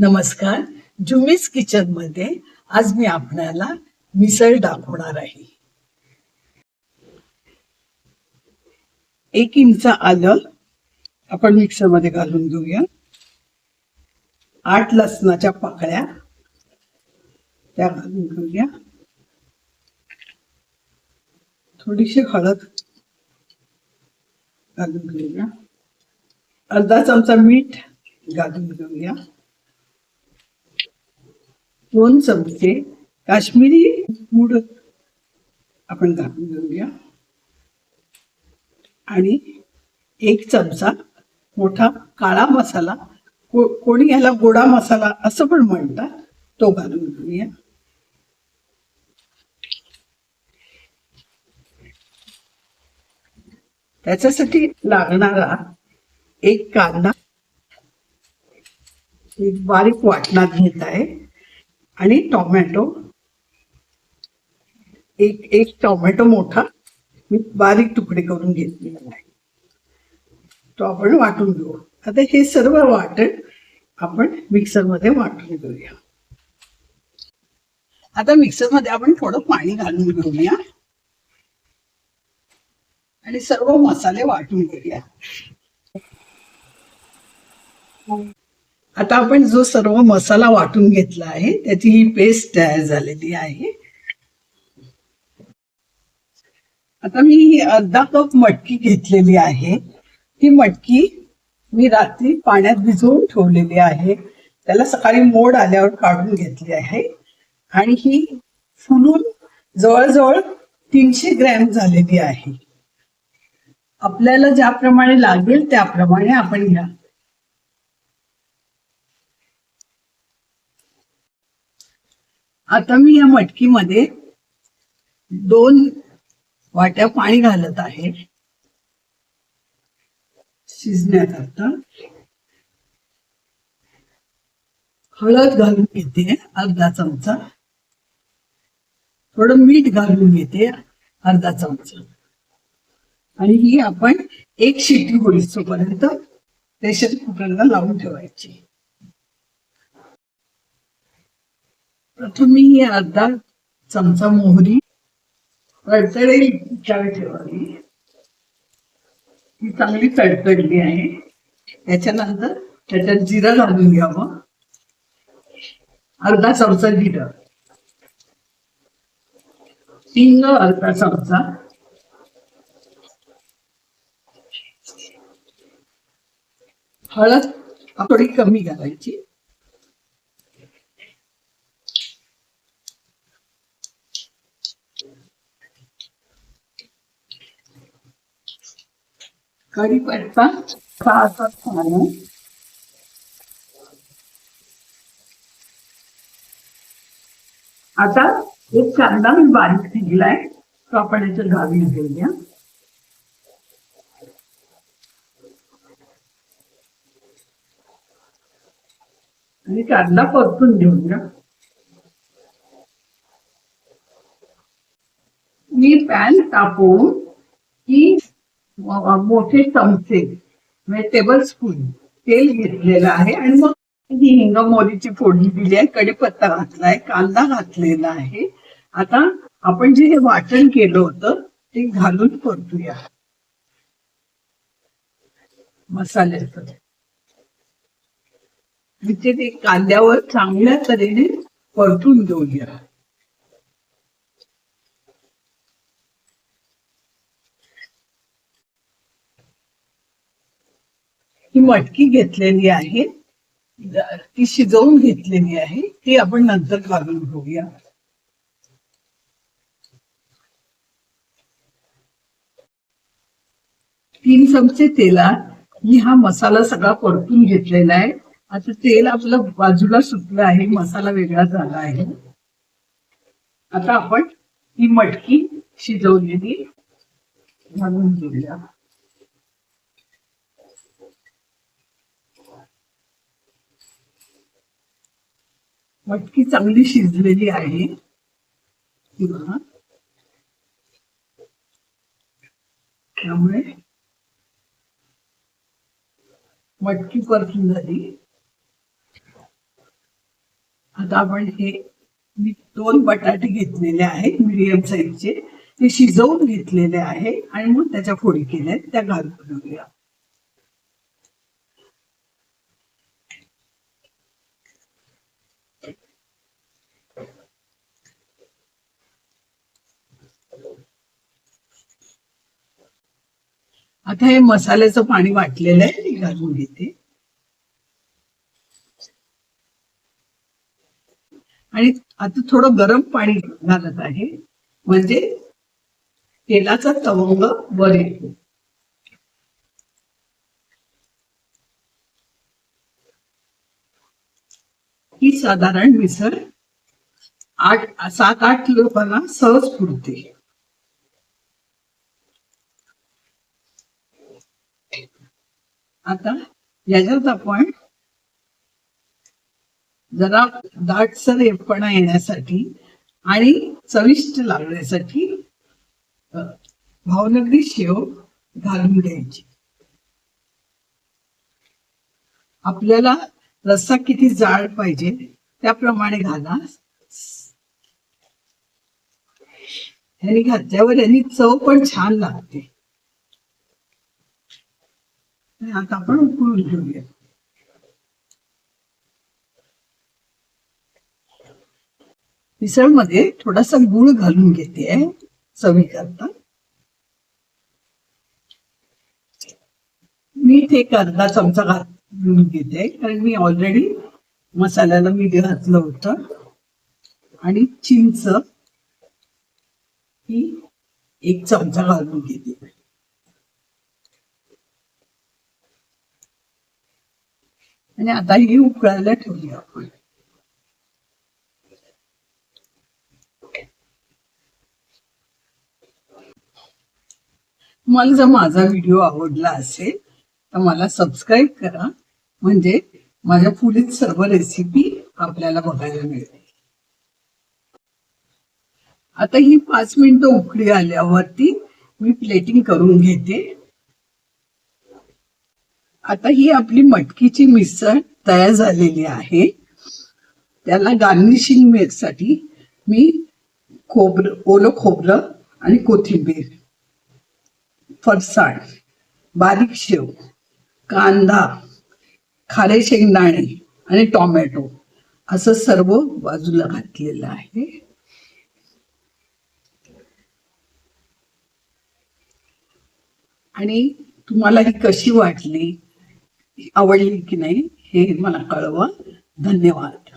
नमस्कार. जुमीस किचनमध्ये आज मी आपल्याला मिसळ दाखवणार आहे. एक इंच आलं. आपण मिक्सरमध्ये घालून घेऊया. आठ लसणाच्या पाकळ्या त्या घालून घेऊया. थोडीशी हळद घालून घेऊया. अर्धा चमचा मीठ घालून घेऊया. दोन चमचे काश्मीरी मूड आपण घालून घेऊया. आणि एक चमचा मोठा काळा मसाला को- कोणी याला गोडा मसाला असं पण म्हणतात तो घालून घेऊया. त्याच्यासाठी लागणारा एक कांदा एक बारीक वाटणात घेत आहे. आणि टोमॅटो. एक एक टोमॅटो मोठा मी बारीक तुकडे करून घेतलेला आहे. तो आपण वाटून घेऊ. आता हे सर्व वाटण आपण मिक्सरमध्ये वाटून घेऊया. आता मिक्सरमध्ये आपण थोडं पाणी घालून घेऊया. आणि सर्व मसाले वाटून घेऊया. आता आपण जो सर्व मसाला वाटून घेतला आहे त्याची ही पेस्ट तयार झालेली आहे. आता मी ही अर्धा कप मटकी घेतलेली आहे. ही मटकी मी रात्री पाण्यात भिजवून ठेवलेली आहे. त्याला सकाळी मोड आल्यावर काढून घेतली आहे. आणि ही फुलून जवळजवळ तीनशे ग्रॅम झालेली आहे. आपल्याला ज्याप्रमाणे लागेल त्याप्रमाणे आपण घ्या. आता मी या मटकीमध्ये दोन वाट्या पाणी घालत आहे. शिजण्याकरता. हळद घालून घेते अर्धा चमचा. थोडं मीठ घालून घेते अर्धा चमचा. आणि ही आपण एक शिट्टी होईस्तोपर्यंत प्रेशर कुकरला लावून ठेवायची. प्रथम मी अर्धा चमचा मोहरी तडतडेल त्यावेळी ठेवावी ही चांगली तडतडली आहे. त्याच्यानंतर त्याच्यात जिरं घालून घ्यावं. अर्धा चमचा जिरं. हिंग अर्धा चमचा. हळद थोडी कमी घालायची कढीपत्ता सहा सात आता एक कांदा मी बारीक ठेवलाय तो आपण याच्या गावी घेऊया आणि कांदा परतून घेऊया मी पॅन तापवून ही मोठे चमचे म्हणजे टेबल स्पून तेल घेतलेलं आहे आणि मग ही हिंग मोरीची फोडणी दिली आहे कडीपत्ता घातलाय कांदा घातलेला आहे. आता आपण जे हे वाटण केलं होतं ते घालून परतूया मसाल्याचं. म्हणजे ते कांद्यावर चांगल्या तऱ्हेने परतून घेऊया. ही मटकी घेतलेली आहे. ती शिजवून घेतलेली आहे. ती आपण नंतर घालून घेऊया. तीन चमचे तेलात मी हा मसाला सगळा परतून घेतलेला आहे. आता तेल आपलं बाजूला सुटलं आहे. मसाला वेगळा झाला आहे. आता आपण ही मटकी शिजवलेली घालून घेऊया. मटकी चांगली शिजलेली आहे. किंवा त्यामुळे मटकी परतून झाली. आता आपण हे मी दोन बटाटे घेतलेले आहेत मिडियम साईजचे ते शिजवून घेतलेले आहे आणि मग त्याच्या फोडी केल्या त्या घालून घेऊया आता हे मसाल्याचं पाणी वाटलेलं आहे ते घालून घेते. आणि आता थोडं गरम पाणी घालत आहे म्हणजे तेलाचा तवंग वर येतो. ही साधारण मिसळ आठ सात आठ लोकांना सहज पुरते. आता याच्यात आपण जरा दाटसर येपणा येण्यासाठी आणि चविष्ट लागण्यासाठी भावनगरी शेव घालून घ्यायची. आपल्याला रस्सा किती जाड पाहिजे त्याप्रमाणे घाला. ह्यानी घातल्यावर यांनी चव पण छान लागते. आणि आता आपण उकळून घेऊया मिसळमध्ये थोडासा गुळ घालून घेते चवी करता मीठ एक अर्धा चमचा घालून घेते कारण मी ऑलरेडी मसाल्याला मीठ घातलं होतं. आणि चिंच ही एक चमचा घालून घेते. आणि आता ही उकळायला ठेवली आपण. तुम्हाला जर माझा व्हिडिओ आवडला असेल तर मला सबस्क्राईब करा. म्हणजे माझ्या पुढील सर्व रेसिपी आपल्याला बघायला मिळते आता ही पाच मिनिटं उकळी आल्यावरती मी प्लेटिंग करून घेते. आता ही आपली मटकीची मिसळ तयार झालेली आहे. त्याला गार्निशिंगसाठी मी खोबरं ओलं खोबरं आणि कोथिंबीर फरसाण बारीक शेव कांदा खारे शेंगदाणे आणि टोमॅटो असं सर्व बाजूला घातलेलं आहे. आणि तुम्हाला ही कशी वाटली? आवडली की नाही हे मला कळवा. धन्यवाद.